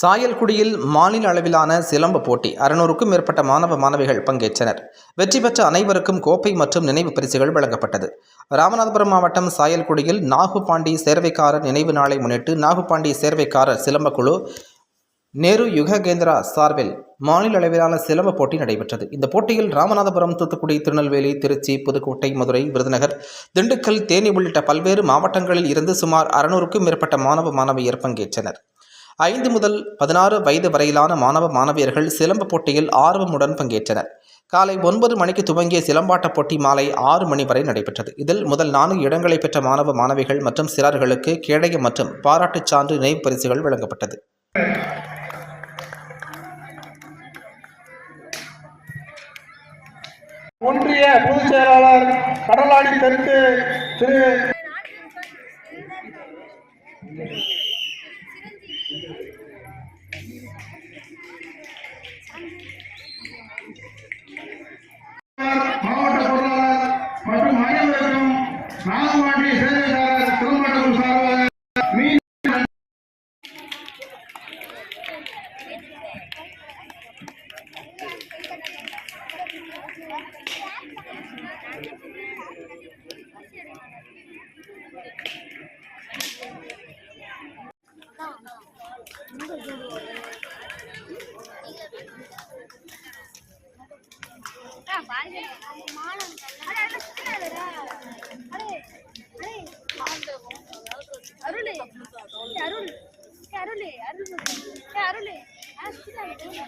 சாயல்குடியில் மாநில அளவிலான சிலம்ப போட்டி அறுநூறுக்கும் மேற்பட்ட மாணவ மாணவிகள் பங்கேற்றனர். வெற்றி பெற்ற அனைவருக்கும் கோப்பை மற்றும் நினைவு பரிசுகள் வழங்கப்பட்டது. ராமநாதபுரம் மாவட்டம் சாயல்குடியில் நாகுபாண்டி சேர்வைக்காரர் நினைவு நாளை முன்னிட்டு நாகுபாண்டி சேர்வைக்காரர் சிலம்பக்குழு நேரு யுககேந்திரா சார்பில் மாநில அளவிலான சிலம்ப போட்டி நடைபெற்றது. இந்த போட்டியில் ராமநாதபுரம் தூத்துக்குடி திருநெல்வேலி திருச்சி புதுக்கோட்டை மதுரை விருதுநகர் திண்டுக்கல் தேனி உள்ளிட்ட பல்வேறு மாவட்டங்களில் இருந்து சுமார் அறுநூறுக்கும் மேற்பட்ட மாணவ மாணவியர் பங்கேற்றனர். ஐந்து முதல் பதினாறு வயது வரையிலான மாணவ மாணவியர்கள் சிலம்ப போட்டியில் ஆர்வமுடன் பங்கேற்றனர். காலை ஒன்பது மணிக்கு துவங்கிய சிலம்பாட்டப் போட்டி மாலை ஆறு மணி வரை நடைபெற்றது. இதில் முதல் நான்கு இடங்களை பெற்ற மாணவ மாணவிகள் மற்றும் சிறார்களுக்கு கேடயம் மற்றும் பாராட்டுச் சான்று நினைவு பரிசுகள் வழங்கப்பட்டது. ஒன்றிய பொதுச் செயலாளர் கடலாடி தெற்கு திரு நாங்குவாடி சேவைதாரர் Carole, Carole, Carole, Carole,